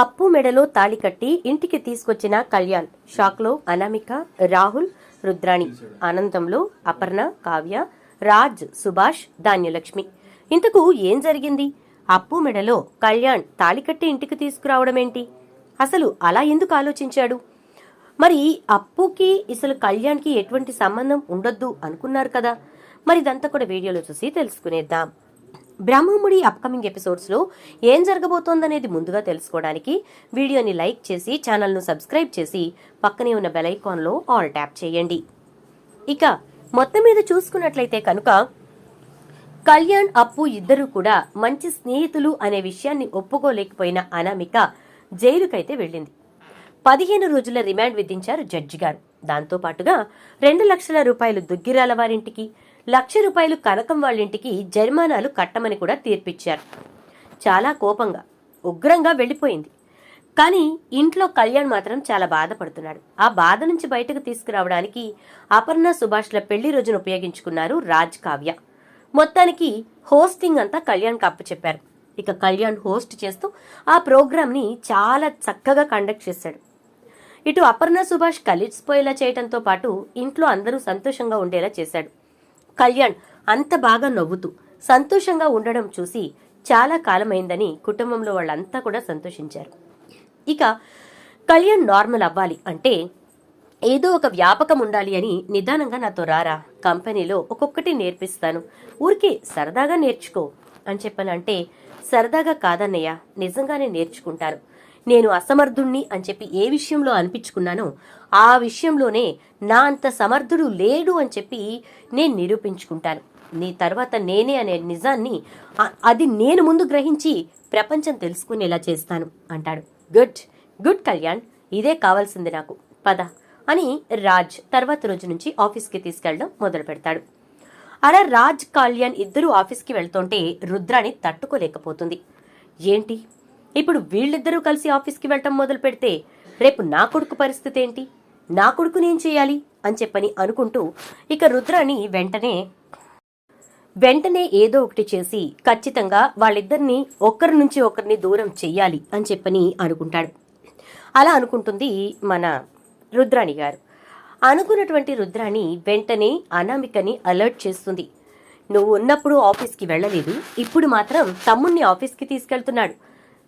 అప్పు మెడలో తాళి కట్టి ఇంటికి తీసుకొచ్చిన కళ్యాణ్. షాక్లో అనామిక రాహుల్ రుద్రాణి. ఆనందంలో అపర్ణ కావ్య రాజ్ సుభాష్ ధాన్యలక్ష్మి. ఇంతకు ఏం జరిగింది? అప్పు మెడలో కళ్యాణ్ తాళి కట్టి ఇంటికి తీసుకురావడం ఏంటి అసలు అలా ఎందుకు ఆలోచించాడు? మరి అప్పుకి అసలు కళ్యాణ్కి ఎటువంటి సంబంధం ఉండొద్దు అనుకున్నారు కదా. మరి ఇదంతా కూడా వీడియోలో చూసి తెలుసుకునేద్దాం. బ్రహ్మముడి అప్కమింగ్ ఎపిసోడ్స్లో ఏం జరగబోతోందనేది ముందుగా తెలుసుకోవడానికి వీడియోని లైక్ చేసి ఛానల్ను సబ్స్క్రైబ్ చేసి పక్కనే ఉన్న బెల్ ఐకాన్లో ఆల్ ట్యాప్ చేయండి. ఇక మొత్తం మీద చూసుకున్నట్లయితే కనుక కళ్యాణ్ అప్పు ఇద్దరూ కూడా మంచి స్నేహితులు అనే విషయాన్ని ఒప్పుకోలేకపోయిన అనామిక జైలుకైతే వెళ్ళింది. పదిహేను రోజుల రిమాండ్ విధించారు జడ్జి గారు. దాంతో పాటుగా రెండు లక్షల రూపాయలు దుగ్గిరాల వారింటికి లక్ష రూపాయలు కనకం వాళ్ళింటికి జరిమానాలు కట్టమని కూడా తీర్పిచ్చారు. చాలా కోపంగా ఉగ్రంగా వెళ్ళిపోయింది. కానీ ఇంట్లో కళ్యాణ్ మాత్రం చాలా బాధపడుతున్నాడు. ఆ బాధ నుంచి బయటకు తీసుకురావడానికి అపర్ణ సుభాష్ల పెళ్ళి రోజును ఉపయోగించుకున్నారు రాజ్ కావ్య. మొత్తానికి హోస్టింగ్ అంతా కళ్యాణ్ కప్పు చెప్పారు ఇక కళ్యాణ్ హోస్ట్ చేస్తూ ఆ ప్రోగ్రామ్ని చాలా చక్కగా కండక్ట్ చేశాడు. ఇటు అపర్ణ సుభాష్ కలిసిపోయేలా చేయడంతో పాటు ఇంట్లో అందరూ సంతోషంగా ఉండేలా చేశాడు. కళ్యాణ్ అంత బాగా నవ్వుతూ సంతోషంగా ఉండడం చూసి చాలా కాలమైందని కుటుంబంలో వాళ్ళంతా కూడా సంతోషించారు. ఇక కళ్యాణ్ నార్మల్ అవ్వాలి అంటే ఏదో ఒక వ్యాపకం ఉండాలి అని నిదానంగా నాతో రారా కంపెనీలో ఒక్కొక్కటి నేర్పిస్తాను. ఊరికే సరదాగా నేర్చుకో అని చెప్పనంటే సరదాగా కాదన్నయ్య నిజంగానే నేర్చుకుంటాను నేను అసమర్థుణ్ణి అని చెప్పి ఏ విషయంలో అనిపించుకున్నానో ఆ విషయంలోనే నా అంత సమర్థుడు లేడు అని చెప్పి నేను నిరూపించుకుంటాను. నీ తర్వాత నేనే అనే నిజాన్ని అది నేను ముందు గ్రహించి ప్రపంచం తెలుసుకునేలా చేస్తాను అంటాడు. గుడ్ గుడ్ కళ్యాణ్ ఇదే కావాల్సింది నాకు. పద అని రాజ్ తర్వాత రోజు నుంచి ఆఫీస్కి తీసుకెళ్ళడం మొదలు పెడతాడు. అలా రాజ్ కళ్యాణ్ ఇద్దరూ ఆఫీస్కి వెళ్తుంటే రుద్రాని తట్టుకోలేకపోతుంది. ఏంటి? ఇప్పుడు వీళ్ళిద్దరూ కలిసి ఆఫీస్కి వెళ్ళటం మొదలు పెడితే రేపు నా కొడుకు పరిస్థితి ఏంటి? నా కొడుకు నేను చేయాలి? అని చెప్పని అనుకుంటూ ఇక రుద్రాణి వెంటనే వెంటనే ఏదో ఒకటి చేసి ఖచ్చితంగా వాళ్ళిద్దరిని ఒకరి నుంచి ఒకరిని దూరం చెయ్యాలి అని చెప్పని అనుకుంటాడు. అలా అనుకుంటుంది మన రుద్రాణి గారు. అనుకున్నటువంటి రుద్రాణి వెంటనే అనామికని అలర్ట్ చేస్తుంది. నువ్వు ఉన్నప్పుడు ఆఫీస్కి వెళ్ళలేదు ఇప్పుడు మాత్రం తమ్ముణ్ణి ఆఫీస్కి తీసుకెళ్తున్నాడు.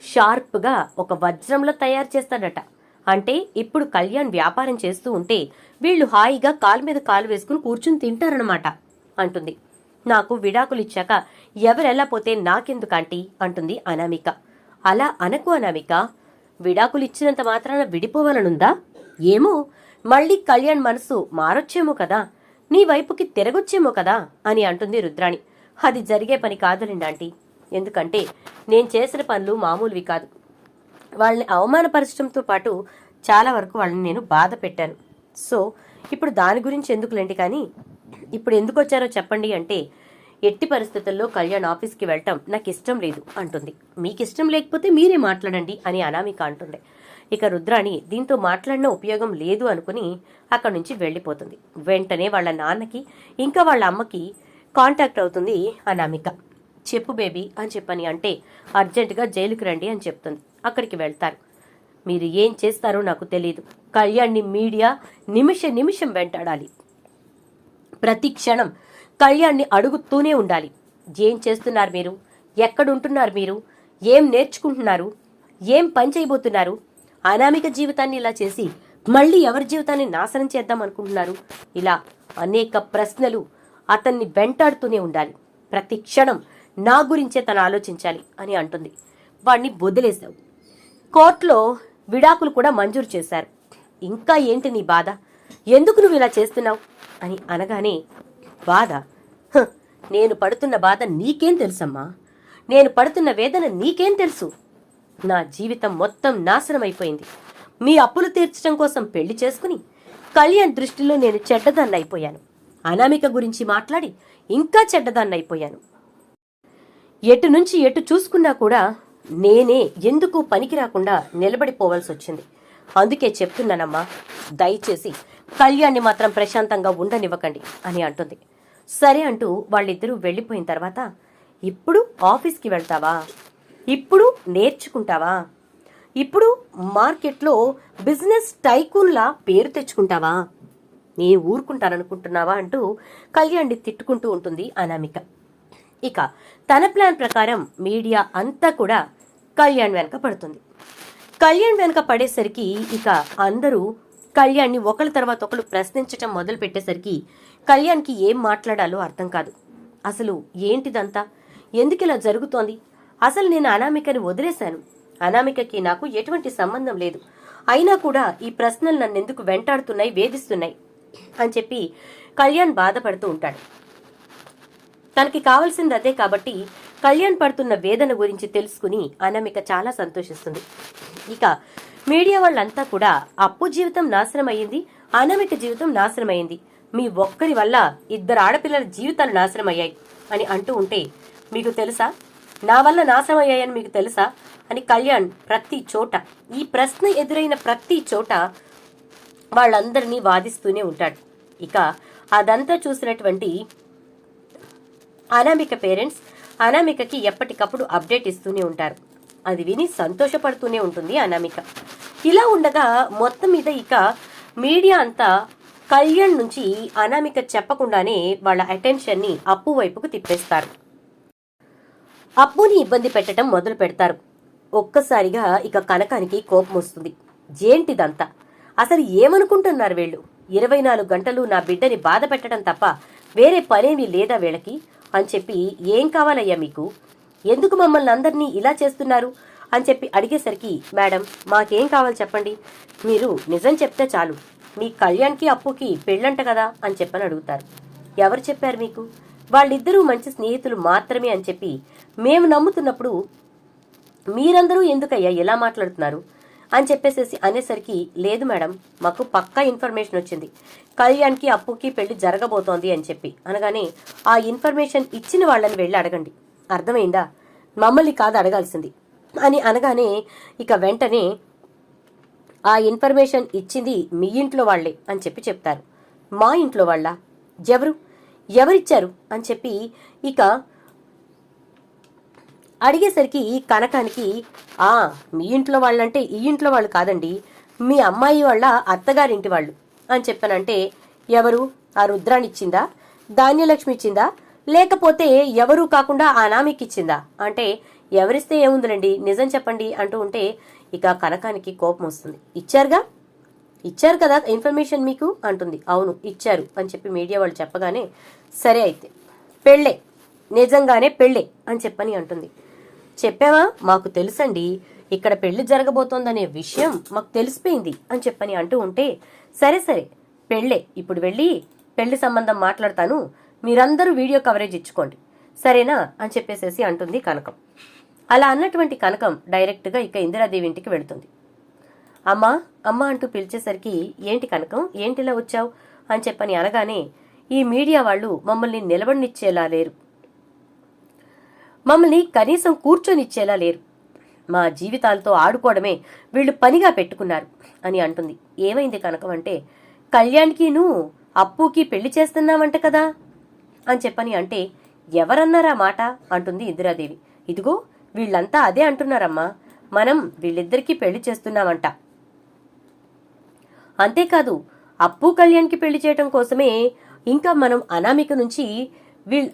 షార్ప్గా ఒక వజ్రంలో తయారు చేస్తాడట. అంటే ఇప్పుడు కళ్యాణ్ వ్యాపారం చేస్తూ ఉంటే వీళ్ళు హాయిగా కాలు మీద కాలు వేసుకుని కూర్చుని తింటారనమాట అంటుంది. నాకు విడాకులు ఇచ్చాక ఎవరెలా పోతే నాకెందుకంటీ అంటుంది అనామిక. అలా అనకు అనామిక. విడాకులు ఇచ్చినంత మాత్రాన విడిపోవాలనుందా? ఏమో. మళ్ళీ కళ్యాణ్ మనసు మారొచ్చేమో కదా. నీ వైపుకి తిరగొచ్చేమో కదా అని అంటుంది రుద్రాణి. అది జరిగే పని కాదులేండి ఆంటీ. ఎందుకంటే నేను చేసిన పనులు మామూలువి కాదు. వాళ్ళని అవమానపరచడంతో పాటు చాలా వరకు వాళ్ళని నేను బాధ పెట్టాను. సో ఇప్పుడు దాని గురించి ఎందుకులేండి కానీ ఇప్పుడు ఎందుకు వచ్చారో చెప్పండి అంటే ఎట్టి పరిస్థితుల్లో కళ్యాణ్ ఆఫీస్కి వెళ్ళటం నాకు ఇష్టం లేదు అంటుంది. మీకు ఇష్టం లేకపోతే మీరే మాట్లాడండి అని అనామిక అంటుంది. ఇక రుద్రాణి దీంతో మాట్లాడిన ఉపయోగం లేదు అనుకుని అక్కడి నుంచి వెళ్ళిపోతుంది. వెంటనే వాళ్ళ నాన్నకి ఇంకా వాళ్ళ అమ్మకి కాంటాక్ట్ అవుతుంది అనామిక. చెప్పు బేబీ అని చెప్పని అంటే అర్జెంటుగా జైలుకి రండి అని చెప్తుంది. అక్కడికి వెళ్తారు. మీరు ఏం చేస్తారో నాకు తెలియదు కళ్యాణ్ని మీడియా నిమిష నిమిషం వెంటాడాలి. ప్రతి క్షణం కళ్యాణ్ని అడుగుతూనే ఉండాలి. ఏం చేస్తున్నారు మీరు? ఎక్కడుంటున్నారు మీరు? ఏం నేర్చుకుంటున్నారు? ఏం పని చేయబోతున్నారు? అనామిక జీవితాన్ని ఇలా చేసి మళ్ళీ ఎవరి జీవితాన్ని నాశనం చేద్దాం అనుకుంటున్నారు? ఇలా అనేక ప్రశ్నలు అతన్ని వెంటాడుతూనే ఉండాలి. ప్రతి క్షణం నా గురించే తను ఆలోచించాలి అని అంటుంది. వాణ్ణి వదిలేశావు కోర్టులో విడాకులు కూడా మంజూరు చేశారు. ఇంకా ఏంటి నీ బాధ? ఎందుకు నువ్వు ఇలా చేస్తున్నావు? అని అనగానే బాధ? నేను పడుతున్న బాధ నీకేం తెలుసమ్మా? నేను పడుతున్న వేదన నీకేం తెలుసు? నా జీవితం మొత్తం నాశనమైపోయింది మీ అప్పులు తీర్చడం కోసం పెళ్ళి చేసుకుని కళ్యాణ్ దృష్టిలో నేను చెడ్డదాన్ని అయిపోయాను అనామిక గురించి మాట్లాడి ఇంకా చెడ్డదాన్ని అయిపోయాను ఎటు నుంచి ఎటు చూసుకున్నా కూడా నేనే ఎందుకు పనికి రాకుండా నిలబడిపోవాల్సి వచ్చింది. అందుకే చెప్తున్నానమ్మా దయచేసి కళ్యాణ్ని మాత్రం ప్రశాంతంగా ఉండనివ్వకండి అని అంటుంది. సరే అంటూ వాళ్ళిద్దరూ వెళ్ళిపోయిన తర్వాత ఇప్పుడు ఆఫీస్కి వెళ్తావా? ఇప్పుడు నేర్చుకుంటావా? ఇప్పుడు మార్కెట్లో బిజినెస్ టైకూన్లా పేరు తెచ్చుకుంటావా? నేను ఊరుకుంటాననుకుంటున్నావా? అంటూ కళ్యాణ్ని తిట్టుకుంటూ ఉంటుంది అనామిక. ఇక తన ప్లాన్ ప్రకారం మీడియా అంతా కూడా కళ్యాణ్ వెనక పడుతుంది. కళ్యాణ్ వెనక పడేసరికి ఇక అందరూ కళ్యాణ్ని ఒకరి తర్వాత ఒకరు ప్రశ్నించటం మొదలు పెట్టేసరికి కళ్యాణ్కి ఏం మాట్లాడాలో అర్థం కాదు. అసలు ఏంటిదంతా? ఎందుకు ఇలా జరుగుతోంది? అసలు నేను అనామికని వదిలేశాను. అనామికకి నాకు ఎటువంటి సంబంధం లేదు. అయినా కూడా ఈ ప్రశ్నలు నన్ను ఎందుకు వెంటాడుతున్నాయి వేధిస్తున్నాయి అని చెప్పి కళ్యాణ్ బాధపడుతూ ఉంటాడు. తనకి కావాల్సింది అదే కాబట్టి కళ్యాణ్ పడుతున్న వేదన గురించి తెలుసుకుని అనామిక చాలా సంతోషిస్తుంది. ఇక మీడియా వాళ్ళంతా కూడా అప్పు జీవితం నాశనం అయ్యింది అనామిక జీవితం నాశనం అయ్యింది మీ ఒక్కరి వల్ల ఇద్దరు ఆడపిల్లల జీవితాలు నాశనం అయ్యాయి అని అంటూ ఉంటే మీకు తెలుసా? నా వల్ల నాశనం అయ్యాయని మీకు తెలుసా? అని కళ్యాణ్ ప్రతి చోట ఈ ప్రశ్న ఎదురైన ప్రతి చోట వాళ్ళందరినీ వాదిస్తూనే ఉంటాడు. ఇక అదంతా చూసినటువంటి అనామిక పేరెంట్స్ అనామికకి ఎప్పటికప్పుడు అప్డేట్ ఇస్తూనే ఉంటారు. అది విని సంతోషపడుతూనే ఉంటుంది అనామిక. ఇలా ఉండగా మొత్తం మీద ఇక మీడియా అంతా కళ్యాణ్ నుంచి అనామిక చెప్పకుండానే వాళ్ళ అటెన్షన్ని అప్పు వైపుకు తిప్పేస్తారు. అప్పుని ఇబ్బంది పెట్టడం మొదలు పెడతారు. ఒక్కసారిగా ఇక కనకానికి కోపం వస్తుంది. ఏంటిదంతా? అసలు ఏమనుకుంటున్నారు వీళ్ళు? ఇరవై నాలుగు గంటలు నా బిడ్డని బాధ పెట్టడం తప్ప వేరే పనేమీ లేదా వీళ్ళకి? అని చెప్పి ఏం కావాలయ్యా మీకు? ఎందుకు మమ్మల్ని అందరినీ ఇలా చేస్తున్నారు? అని చెప్పి అడిగేసరికి మేడం మాకేం కావాలి చెప్పండి? మీరు నిజం చెప్తే చాలు. మీ కళ్యాణ్కి అప్పుకి పెళ్ళంట కదా? అని చెప్పని అడుగుతారు. ఎవరు చెప్పారు మీకు? వాళ్ళిద్దరూ మంచి స్నేహితులు మాత్రమే అని చెప్పి మేము నమ్ముతున్నప్పుడు మీరందరూ ఎందుకయ్యా ఇలా మాట్లాడుతున్నారు? అని చెప్పేసేసి అనేసరికి లేదు మేడం మాకు పక్కా ఇన్ఫర్మేషన్ వచ్చింది. కళ్యాణ్కి అప్పుకి పెళ్ళి జరగబోతోంది అని చెప్పి. అనగానే ఆ ఇన్ఫర్మేషన్ ఇచ్చిన వాళ్ళని వెళ్ళి అడగండి. అర్థమైందా? మమ్మల్ని కాదు అడగాల్సింది. అని అనగానే ఇక వెంటనే ఆ ఇన్ఫర్మేషన్ ఇచ్చింది మీ ఇంట్లో వాళ్ళే అని చెప్పి చెప్తారు. మా ఇంట్లో వాళ్ళ? ఎవరు? ఎవరిచ్చారు? అని చెప్పి ఇక అడిగేసరికి కనకానికి ఆ మీ ఇంట్లో వాళ్ళంటే ఈ ఇంట్లో వాళ్ళు కాదండి. మీ అమ్మాయి వాళ్ళ అత్తగారింటి వాళ్ళు. అని చెప్పానంటే ఎవరు? ఆ రుద్రానిచ్చిందా ధాన్యలక్ష్మి ఇచ్చిందా? లేకపోతే ఎవరు కాకుండా ఆ నామికి ఇచ్చిందా? అంటే ఎవరిస్తే ఏముందిలండి? నిజం చెప్పండి. అంటూ ఉంటే ఇక కనకానికి కోపం వస్తుంది. ఇచ్చారుగా? ఇచ్చారు కదా ఇన్ఫర్మేషన్ మీకు? అంటుంది. అవును ఇచ్చారు. అని చెప్పి మీడియా వాళ్ళు చెప్పగానే సరే అయితే పెళ్ళే నిజంగానే పెళ్ళే అని చెప్పని అంటుంది. చెప్పావా? మాకు తెలుసండి. ఇక్కడ పెళ్ళి జరగబోతోందనే విషయం మాకు తెలిసిపోయింది అని చెప్పని అంటూ ఉంటే సరే సరే పెళ్ళే ఇప్పుడు వెళ్ళి పెళ్ళి సంబంధం మాట్లాడతాను. మీరందరూ వీడియో కవరేజ్ ఇచ్చుకోండి. సరేనా? అని చెప్పేసేసి అంటుంది కనకం. అలా అన్నటువంటి కనకం డైరెక్ట్గా ఇక ఇందిరాదేవి ఇంటికి వెళుతుంది. అమ్మా అమ్మ అంటూ పిలిచేసరికి ఏంటి కనకం? ఏంటిలా వచ్చావు? అని చెప్పని అనగానే ఈ మీడియా వాళ్ళు మమ్మల్ని నిలబడినిచ్చేలా లేరు. మమ్మల్ని కనీసం కూర్చొనిచ్చేలా లేరు. మా జీవితాలతో ఆడుకోవడమే వీళ్ళు పనిగా పెట్టుకున్నారు అని అంటుంది. ఏమైంది కనకం అంటే కళ్యాణ్కిను అప్పుకి పెళ్ళి చేస్తున్నామంట కదా అని చెప్పని అంటే ఎవరన్నారా మాట? అంటుంది ఇందిరాదేవి. ఇదిగో వీళ్ళంతా అదే అంటున్నారమ్మా. మనం వీళ్ళిద్దరికీ పెళ్ళి చేస్తున్నామంట అంతేకాదు అప్పు కళ్యాణ్కి పెళ్ళి చేయటం కోసమే ఇంకా మనం అనామిక నుంచి వీళ్ళ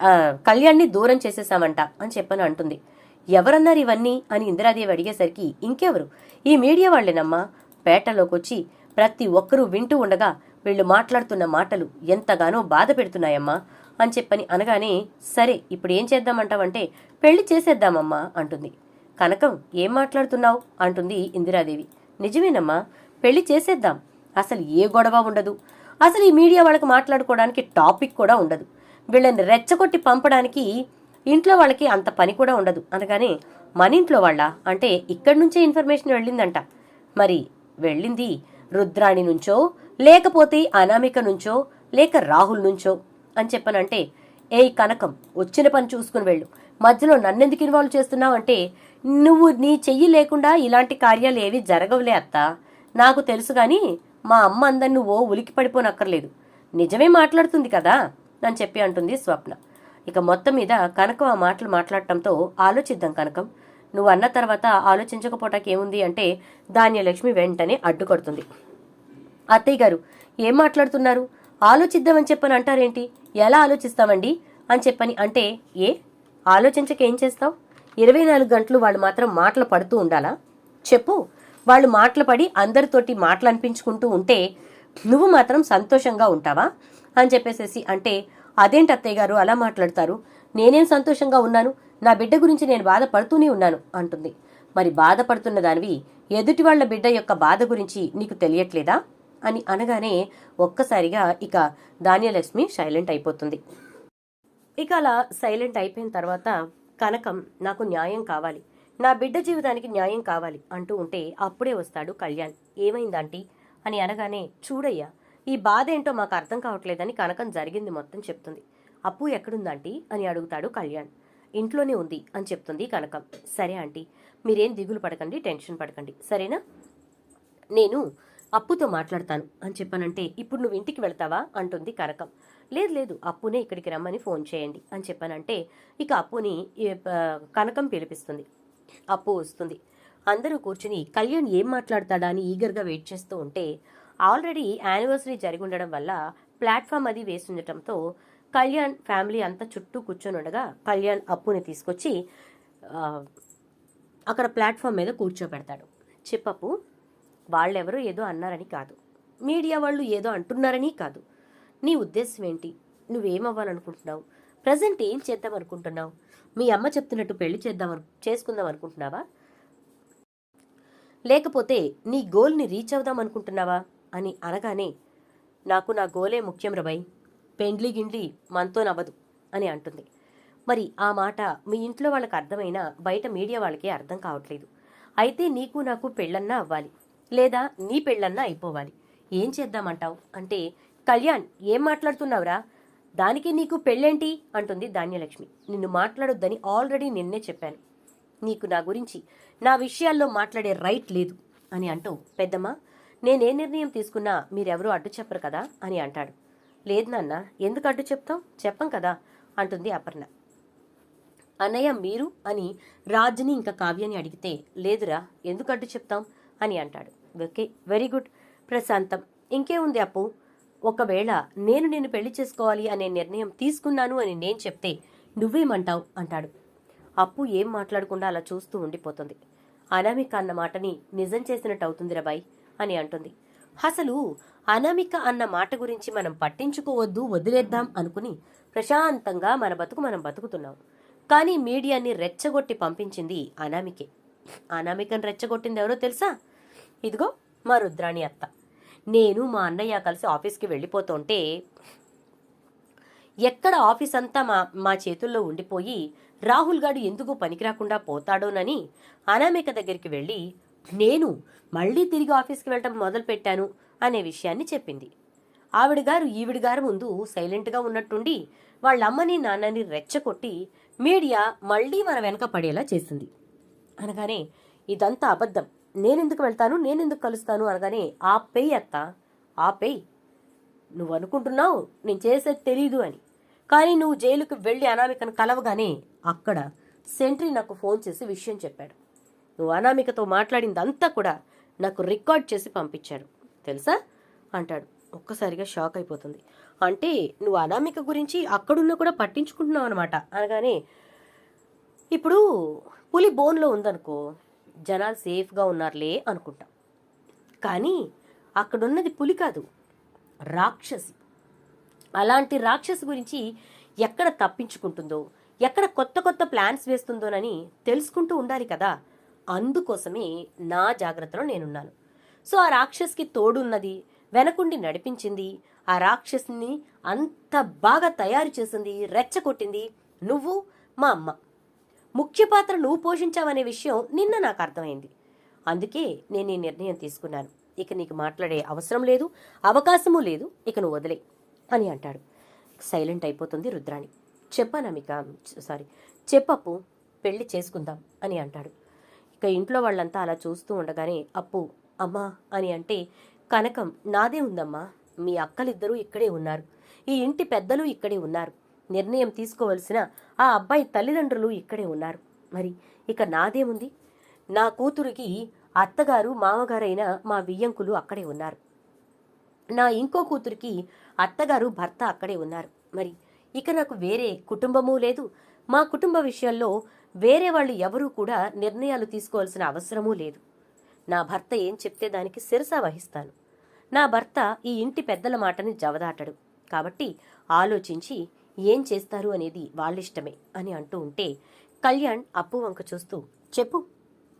కళ్యాణ్ని దూరం చేసేసామంట అని చెప్పని అంటుంది. ఎవరన్నారు ఇవన్నీ అని ఇందిరాదేవి అడిగేసరికి ఇంకెవరు? ఈ మీడియా వాళ్ళేనమ్మా. పేటలోకి వచ్చి ప్రతి ఒక్కరూ వింటూ ఉండగా వీళ్ళు మాట్లాడుతున్న మాటలు ఎంతగానో బాధ పెడుతున్నాయమ్మా అని చెప్పని అనగానే సరే ఇప్పుడు ఏం చేద్దామంటావంటే పెళ్ళి చేసేద్దామమ్మా అంటుంది. కనకం ఏం మాట్లాడుతున్నావు? అంటుంది ఇందిరాదేవి. నిజమేనమ్మా పెళ్ళి చేసేద్దాం. అసలు ఏ గొడవ ఉండదు. అసలు ఈ మీడియా వాళ్ళకి మాట్లాడుకోవడానికి టాపిక్ కూడా ఉండదు. వీళ్ళని రెచ్చగొట్టి పంపడానికి ఇంట్లో వాళ్ళకి అంత పని కూడా ఉండదు. అనగానే మన ఇంట్లో వాళ్ళ అంటే ఇక్కడి నుంచే ఇన్ఫర్మేషన్ వెళ్ళిందంట. మరి వెళ్ళింది రుద్రాణి నుంచో లేకపోతే అనామిక నుంచో లేక రాహుల్ నుంచో అని చెప్పనంటే ఏయ్ కనకం వచ్చిన పని చూసుకుని వెళ్ళు. మధ్యలో నన్నెందుకు ఇన్వాల్వ్ చేస్తున్నావు అంటే నువ్వు నీ చెయ్యి లేకుండా ఇలాంటి కార్యాలు ఏవి జరగవులే అత్త. నాకు తెలుసు కానీ మా అమ్మ అందరు ఓ ఉలికి పడిపోనక్కర్లేదు. నిజమే మాట్లాడుతుంది కదా. అని చెప్పి అంటుంది స్వప్న. ఇక మొత్తం మీద కనకం ఆ మాటలు మాట్లాడటంతో ఆలోచిద్దాం కనకం. నువ్వు అన్న తర్వాత ఆలోచించకపోటాకి ఏముంది అంటే ధాన్యలక్ష్మి వెంటనే అడ్డుకొడుతుంది అత్తయ్య గారు ఏం మాట్లాడుతున్నారు? ఆలోచిద్దామని చెప్పని అంటారేంటి? ఎలా ఆలోచిస్తామండి? అని చెప్పని అంటే ఏ? ఆలోచించక ఏం చేస్తావు? ఇరవై నాలుగు గంటలు వాళ్ళు మాత్రం మాటలు పడుతూ ఉండాలా? చెప్పు. వాళ్ళు మాటలు పడి అందరితోటి మాటలు అనిపించుకుంటూ ఉంటే నువ్వు మాత్రం సంతోషంగా ఉంటావా? అని చెప్పేసేసి అంటే అదేంటి అత్తయ్య గారు అలా మాట్లాడతారు? నేనేం సంతోషంగా ఉన్నాను? నా బిడ్డ గురించి నేను బాధపడుతూనే ఉన్నాను అంటుంది. మరి బాధపడుతున్న దానివి ఎదుటి వాళ్ళ బిడ్డ యొక్క బాధ గురించి నీకు తెలియట్లేదా? అని అనగానే ఒక్కసారిగా ఇక ధాన్యలక్ష్మి సైలెంట్ అయిపోతుంది. ఇక అలా సైలెంట్ అయిపోయిన తర్వాత కనకం నాకు న్యాయం కావాలి. నా బిడ్డ జీవితానికి న్యాయం కావాలి అంటూ ఉంటే అప్పుడే వస్తాడు కళ్యాణ్. ఏమైందంటీ అని అనగానే చూడయ్యా ఈ బాధ ఏంటో మాకు అర్థం కావట్లేదని కనకం జరిగింది మొత్తం చెప్తుంది. అప్పు ఎక్కడుందంటీ? అని అడుగుతాడు కళ్యాణ్. ఇంట్లోనే ఉంది అని చెప్తుంది కనకం. సరే ఆంటీ మీరేం దిగులు పడకండి టెన్షన్ పడకండి. సరేనా? నేను అప్పుతో మాట్లాడతాను అని చెప్పానంటే ఇప్పుడు నువ్వు ఇంటికి వెళ్తావా? అంటుంది కనకం. లేదు లేదు అప్పునే ఇక్కడికి రమ్మని ఫోన్ చేయండి అని చెప్పానంటే ఇక అప్పుని కనకం పిలిపిస్తుంది. అప్పు వస్తుంది. అందరూ కూర్చుని కళ్యాణ్ ఏం మాట్లాడతాడా? అని ఈగర్గా వెయిట్ చేస్తూ ఉంటే ఆల్రెడీ యానివర్సరీ జరిగి ఉండడం వల్ల ప్లాట్ఫామ్ అది వేసి ఉండటంతో కళ్యాణ్ ఫ్యామిలీ అంతా చుట్టూ కూర్చొని ఉండగా కళ్యాణ్ అప్పుని తీసుకొచ్చి అక్కడ ప్లాట్ఫామ్ మీద కూర్చోబెడతాడు. చెప్పప్పు వాళ్ళెవరో ఏదో అన్నారని కాదు. మీడియా వాళ్ళు ఏదో అంటున్నారని కాదు. నీ ఉద్దేశం ఏంటి నువ్వేమవ్వాలనుకుంటున్నావు? ప్రజెంట్ ఏం చేద్దాం అనుకుంటున్నావు మీ అమ్మ చెప్తున్నట్టు పెళ్ళి చేద్దాం అను- చేసుకుందాం అనుకుంటున్నావా లేకపోతే నీ గోల్ని రీచ్ అవుదాం అనుకుంటున్నావా? అని అనగానే నాకు నా గోలే ముఖ్యం రబాయ్ పెండ్లి గిండ్లి మనతో నవ్వదు అని అంటుంది. మరి ఆ మాట మీ ఇంట్లో వాళ్ళకి అర్థమైనా బయట మీడియా వాళ్ళకి అర్థం కావట్లేదు. అయితే నీకు నాకు పెళ్ళన్నా అవ్వాలి. లేదా నీ పెళ్ళన్నా అయిపోవాలి. ఏం చేద్దామంటావు? అంటే కళ్యాణ్ ఏం మాట్లాడుతున్నావురా? దానికి నీకు పెళ్ళేంటి? అంటుంది ధాన్యలక్ష్మి. నిన్ను మాట్లాడొద్దని ఆల్రెడీ నిన్నే చెప్పాను. నీకు నా గురించి నా విషయాల్లో మాట్లాడే రైట్ లేదు అని అంటూ పెద్దమ్మ నేనే నిర్ణయం తీసుకున్నా మీరెవరూ అడ్డు చెప్పరు కదా అని అంటాడు. లేదు నాన్న ఎందుకు అడ్డు చెప్తాం చెప్పం కదా అంటుంది అపర్ణ. అన్నయ్య మీరు అని రాజుని ఇంకా కావ్యాన్ని అడిగితే లేదురా ఎందుకు అడ్డు చెప్తాం? అని అంటాడు. ఓకే వెరీ గుడ్ ప్రశాంతం. ఇంకే ఉంది అప్పు. ఒకవేళ నేను నిన్ను పెళ్ళి చేసుకోవాలి అనే నిర్ణయం తీసుకున్నాను అని నేను చెప్తే నువ్వేమంటావు? అంటాడు. అప్పు ఏం మాట్లాడకుండా అలా చూస్తూ ఉండిపోతుంది. అనామిక అన్న మాటని నిజం చేసినట్టు అవుతుంది రబాయ్ అని అంటుంది. అసలు అనామిక అన్న మాట గురించి మనం పట్టించుకోవద్దు వదిలేద్దాం అనుకుని ప్రశాంతంగా మన బతుకు మనం బతుకుతున్నాం. కానీ మీడియాని రెచ్చగొట్టి పంపించింది అనామికే. అనామికను రెచ్చగొట్టింది ఎవరో తెలుసా? ఇదిగో మా రుద్రాణి అత్త. నేను మా అన్నయ్య కలిసి ఆఫీస్కి వెళ్ళిపోతుంటే ఎక్కడ ఆఫీస్ అంతా మా మా చేతుల్లో ఉండిపోయి రాహుల్ గాడు ఎందుకు పనికిరాకుండా పోతాడోనని అనామిక దగ్గరికి వెళ్ళి నేను మళ్ళీ తిరిగి ఆఫీస్కి వెళ్ళటం మొదలుపెట్టాను అనే విషయాన్ని చెప్పింది. ఆవిడ గారు ముందు సైలెంట్గా ఉన్నట్టుండి వాళ్ళ అమ్మని నాన్నని రెచ్చగొట్టి మీడియా మళ్ళీ మన వెనక పడేలా చేసింది. అనగానే ఇదంతా అబద్ధం. నేనెందుకు వెళ్తాను? నేనెందుకు కలుస్తాను? అనగానే ఆ అత్త. ఆ నువ్వు అనుకుంటున్నావు నేను చేసేది తెలీదు అని. కానీ నువ్వు జైలుకు వెళ్ళి అనామికను కలవగానే అక్కడ సెంట్రీ నాకు ఫోన్ చేసి విషయం చెప్పాడు. నువ్వు అనామికతో మాట్లాడిందంతా కూడా నాకు రికార్డ్ చేసి పంపించాడు. తెలుసా? అంటాడు. ఒక్కసారిగా షాక్ అయిపోతుంది. అంటే నువ్వు అనామిక గురించి అక్కడున్నా కూడా పట్టించుకుంటున్నావు అనమాట అనగానే ఇప్పుడు పులి బోన్లో ఉందనుకో జనాలు సేఫ్గా ఉన్నారులే అనుకుంటాం. కానీ అక్కడున్నది పులి కాదు రాక్షసి. అలాంటి రాక్షస్ గురించి ఎక్కడ తప్పించుకుంటుందో ఎక్కడ కొత్త కొత్త ప్లాన్స్ వేస్తుందోనని తెలుసుకుంటూ ఉండాలి కదా. అందుకోసమే నా జాగ్రత్తలో నేనున్నాను. సో ఆ రాక్షస్కి తోడున్నది వెనకుండి నడిపించింది ఆ రాక్షసుని అంత బాగా తయారు చేసింది రెచ్చగొట్టింది నువ్వు మా అమ్మ. ముఖ్య పాత్ర నువ్వు పోషించావనే విషయం నిన్న నాకు అర్థమైంది. అందుకే నేను ఈ నిర్ణయం తీసుకున్నాను. ఇక నీకు మాట్లాడే అవసరం లేదు అవకాశము లేదు ఇక నువ్వు వదిలే. అని అంటాడు. సైలెంట్ అయిపోతుంది రుద్రాణి. చెప్పానమిక సారీ. చెప్పప్పు పెళ్ళి చేసుకుందాం అని అంటాడు. ఇక ఇంట్లో వాళ్ళంతా అలా చూస్తూ ఉండగానే అప్పు అమ్మా అని అంటే కనకం నాదే ఉందమ్మా. మీ అక్కలిద్దరూ ఇక్కడే ఉన్నారు. ఈ ఇంటి పెద్దలు ఇక్కడే ఉన్నారు. నిర్ణయం తీసుకోవలసిన ఆ అబ్బాయి తల్లిదండ్రులు ఇక్కడే ఉన్నారు. మరి ఇక నాదేముంది? నా కూతురికి అత్తగారు మామగారైన మా వియ్యంకులు అక్కడే ఉన్నారు. నా ఇంకో కూతురికి అత్తగారు భర్త అక్కడే ఉన్నారు. మరి ఇక నాకు వేరే కుటుంబము లేదు. మా కుటుంబ విషయంలో వేరే వాళ్ళు ఎవరూ కూడా నిర్ణయాలు తీసుకోవాల్సిన అవసరమూ లేదు. నా భర్త ఏం చెప్తే దానికి శిరస వహిస్తాను. నా భర్త ఈ ఇంటి పెద్దల మాటని జవదాటడు. కాబట్టి ఆలోచించి ఏం చేస్తారు అనేది వాళ్ళిష్టమే అని అంటూ ఉంటే కళ్యాణ్ అప్పు వంక చూస్తూ చెప్పు.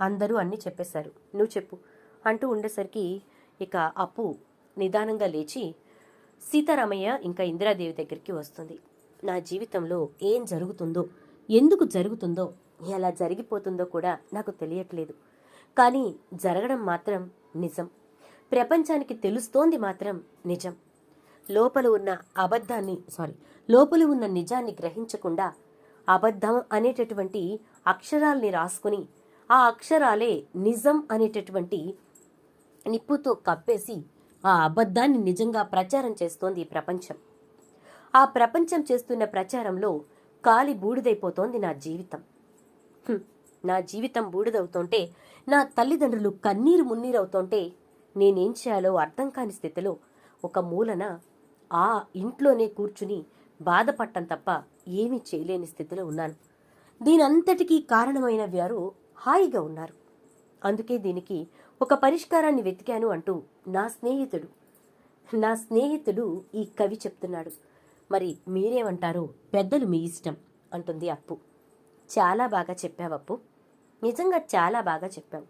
అందరూ అన్నీ చెప్పేశారు. నువ్వు చెప్పు. అంటూ ఉండేసరికి ఇక అప్పు నిదానంగా లేచి సీతారామయ్య ఇంకా ఇందిరాదేవి దగ్గరికి వస్తుంది. నా జీవితంలో ఏం జరుగుతుందో ఎందుకు జరుగుతుందో ఎలా జరిగిపోతుందో కూడా నాకు తెలియట్లేదు. కానీ జరగడం మాత్రం నిజం. ప్రపంచానికి తెలుస్తోంది మాత్రం నిజం. లోపల ఉన్న అబద్ధాన్ని సారీ లోపల ఉన్న నిజాన్ని గ్రహించకుండా అబద్ధం అనేటటువంటి అక్షరాల్ని రాసుకుని ఆ అక్షరాలే నిజం అనేటటువంటి నిప్పుతో కప్పేసి ఆ అబద్ధాన్ని నిజంగా ప్రచారం చేస్తోంది ఈ ప్రపంచం. ఆ ప్రపంచం చేస్తున్న ప్రచారంలో కాలి బూడిదైపోతోంది నా జీవితం. నా జీవితం బూడిదవుతుంటే నా తల్లిదండ్రులు కన్నీరు మున్నీరవుతుంటే నేనేం చేయాలో అర్థం కాని స్థితిలో ఒక మూలన ఆ ఇంట్లోనే కూర్చుని బాధపడటం తప్ప ఏమీ చేయలేని స్థితిలో ఉన్నాను. దీనంతటికీ కారణమైన వారు హాయిగా ఉన్నారు. అందుకే దీనికి ఒక పరిష్కారాన్ని వెతికాను అంటూ నా స్నేహితుడు నా స్నేహితుడు ఈ కవి చెప్తున్నాడు. మరి మీరేమంటారో? పెద్దలు మీ ఇష్టం అంటుంది అప్పు. చాలా బాగా చెప్పావు అప్పు. నిజంగా చాలా బాగా చెప్పావు.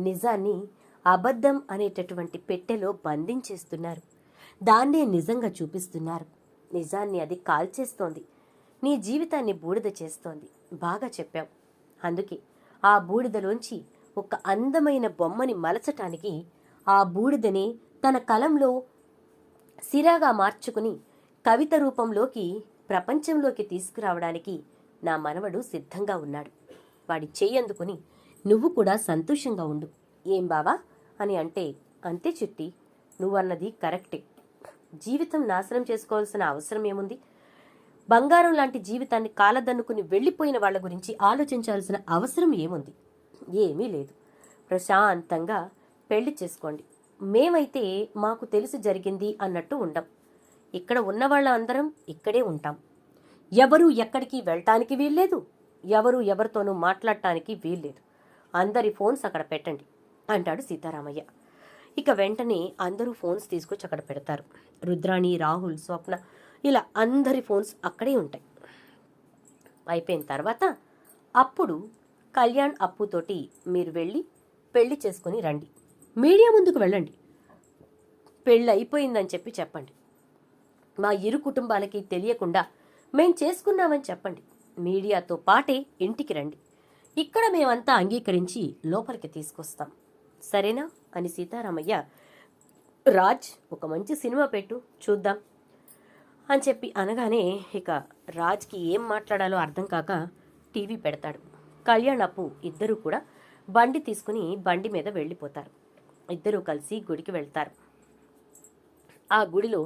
నిజాన్ని అబద్ధం అనేటటువంటి పెట్టెలో బంధించేస్తున్నారు. దాన్నే నిజంగా చూపిస్తున్నారు. నిజాన్ని అది కాల్చేస్తోంది. నీ జీవితాన్ని బూడిద చేస్తోంది. బాగా చెప్పావు. అందుకే ఆ బూడిదలోంచి ఒక అందమైన బొమ్మని మలచటానికి ఆ బూడిదని తన కలంలో సిరాగా మార్చుకుని కవిత రూపంలోకి ప్రపంచంలోకి తీసుకురావడానికి నా మనవడు సిద్ధంగా ఉన్నాడు. వాడి చేయందుకుని నువ్వు కూడా సంతోషంగా ఉండు. ఏం బావా? అని అంటే అంతే చిట్టి నువ్వన్నది కరెక్టే. జీవితం నాశనం చేసుకోవాల్సిన అవసరం ఏముంది? బంగారం లాంటి జీవితాన్ని కాలదన్నుకుని వెళ్ళిపోయిన వాళ్ళ గురించి ఆలోచించాల్సిన అవసరం ఏముంది? ఏమీ లేదు. ప్రశాంతంగా పెళ్ళి చేసుకోండి. మేమైతే మాకు తెలిసి జరిగింది అన్నట్టు ఉండం. ఇక్కడ ఉన్న వాళ్ళ అందరం ఇక్కడే ఉంటాం. ఎవరు ఎక్కడికి వెళ్ళటానికి వీల్లేదు. ఎవరు ఎవరితోనూ మాట్లాడటానికి వీల్లేదు. అందరి ఫోన్స్ అక్కడ పెట్టండి అంటాడు సీతారామయ్య. ఇక వెంటనే అందరూ ఫోన్స్ తీసుకొచ్చి అక్కడ పెడతారు. రుద్రాణి రాహుల్ స్వప్న ఇలా అందరి ఫోన్స్ అక్కడే ఉంటాయి. అయిపోయిన తర్వాత అప్పుడు కళ్యాణ్ అప్పుతోటి మీరు వెళ్ళి పెళ్ళి చేసుకుని రండి. మీడియా ముందుకు వెళ్ళండి. పెళ్ళి అయిపోయిందని చెప్పి చెప్పండి. మా ఇరు కుటుంబాలకి తెలియకుండా మేం చేసుకున్నామని చెప్పండి. మీడియాతో పాటే ఇంటికి రండి. ఇక్కడ మేమంతా అంగీకరించి లోపలికి తీసుకొస్తాం. సరేనా? అని సీతారామయ్య రాజ్ ఒక మంచి సినిమా పెట్టు చూద్దాం అని చెప్పి అనగానే ఇక రాజ్కి ఏం మాట్లాడాలో అర్థం కాక టీవీ పెడతాడు. కళ్యాణ్ అప్పు ఇద్దరూ కూడా బండి తీసుకుని బండి మీద వెళ్ళిపోతారు. ఇద్దరూ కలిసి గుడికి వెళ్తారు. ఆ గుడిలో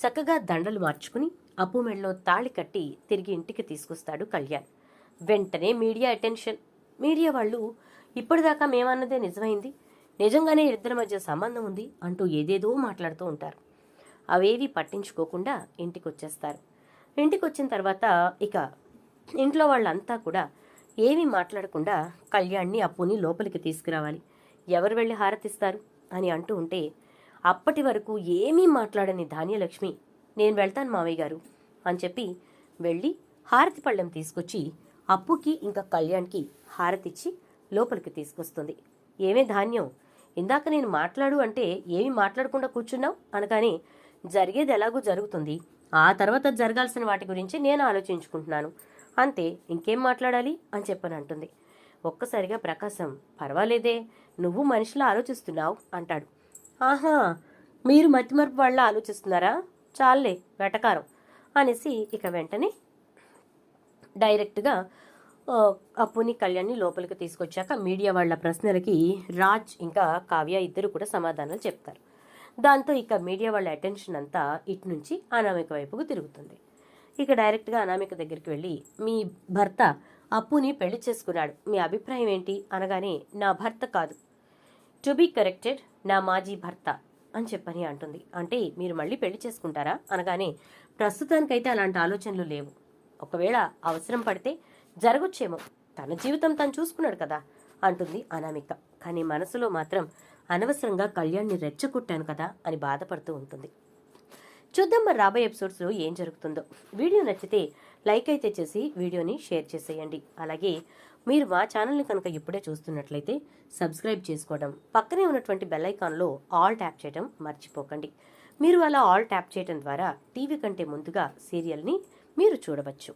చక్కగా దండలు మార్చుకుని అప్పు మెడలో తాళి కట్టి తిరిగి ఇంటికి తీసుకొస్తాడు కళ్యాణ్. వెంటనే మీడియా అటెన్షన్. మీడియా వాళ్ళు ఇప్పటిదాకా మేమన్నదే నిజమైంది. నిజంగానే ఇద్దరి మధ్య సంబంధం ఉంది అంటూ ఏదేదో మాట్లాడుతూ ఉంటారు. అవేవి పట్టించుకోకుండా ఇంటికి వచ్చేస్తారు ఇంటికి వచ్చిన తర్వాత ఇక ఇంట్లో వాళ్ళంతా కూడా ఏమీ మాట్లాడకుండా కళ్యాణ్ని అప్పుని లోపలికి తీసుకురావాలి. ఎవరు వెళ్ళి హారతిస్తారు? అని అంటూ ఉంటే అప్పటి వరకు ఏమీ మాట్లాడని ధాన్యలక్ష్మి నేను వెళ్తాను మావయ్య గారు అని చెప్పి వెళ్ళి హారతి పళ్ళెం తీసుకొచ్చి అప్పుకి ఇంకా కళ్యాణ్కి హారతిచ్చి లోపలికి తీసుకొస్తుంది. ఏమే ధాన్యం ఇందాక నేను మాట్లాడు అంటే ఏమి మాట్లాడకుండా కూర్చున్నావు? అనగానే జరిగేది ఎలాగో జరుగుతుంది. ఆ తర్వాత జరగాల్సిన వాటి గురించి నేను ఆలోచించుకుంటున్నాను. అంతే ఇంకేం మాట్లాడాలి? అని చెప్పని అంటుంది. ఒక్కసారిగా ప్రకాశం పర్వాలేదే నువ్వు మనిషిలా ఆలోచిస్తున్నావు అంటాడు. ఆహా మీరు మతిమరుపు వాళ్ళ ఆలోచిస్తున్నారా? చాలే వెటకారం అనేసి ఇక వెంటనే డైరెక్ట్గా అప్పుని కళ్యాణ్ని లోపలికి తీసుకొచ్చాక మీడియా వాళ్ళ ప్రశ్నలకి రాజ్ ఇంకా కావ్య ఇద్దరు కూడా సమాధానాలు చెప్తారు. దాంతో ఇక మీడియా వాళ్ళ అటెన్షన్ అంతా ఇటు నుంచి అనామిక వైపుకు తిరుగుతుంది. ఇక డైరెక్ట్గా అనామిక దగ్గరికి వెళ్ళి మీ భర్త అప్పుని పెళ్ళి చేసుకున్నాడు. మీ అభిప్రాయం ఏంటి? అనగానే నా భర్త కాదు. టు బీ కరెక్టెడ్ నా మాజీ భర్త అని చెప్పని అంటుంది. అంటే మీరు మళ్ళీ పెళ్ళి చేసుకుంటారా? అనగానే ప్రస్తుతానికైతే అలాంటి ఆలోచనలు లేవు. ఒకవేళ అవసరం పడితే జరగొచ్చేమో. తన జీవితం తను చూసుకున్నాడు కదా అంటుంది అనామిక. కానీ మనసులో మాత్రం అనవసరంగా కళ్యాణ్ని రెచ్చగొట్టాను కదా అని బాధపడుతూ ఉంటుంది. చూద్దాం మరి రాబోయే ఎపిసోడ్స్లో ఏం జరుగుతుందో. వీడియో నచ్చితే లైక్ అయితే చేసి వీడియోని షేర్ చేసేయండి. అలాగే మీరు మా ఛానల్ని కనుక ఇప్పుడే చూస్తున్నట్లయితే సబ్స్క్రైబ్ చేసుకోవడం పక్కనే ఉన్నటువంటి బెల్ ఐకాన్లో ఆల్ ట్యాప్ చేయడం మర్చిపోకండి. మీరు అలా ఆల్ ట్యాప్ చేయడం ద్వారా టీవీ కంటే ముందుగా సీరియల్ని మీరు చూడవచ్చు.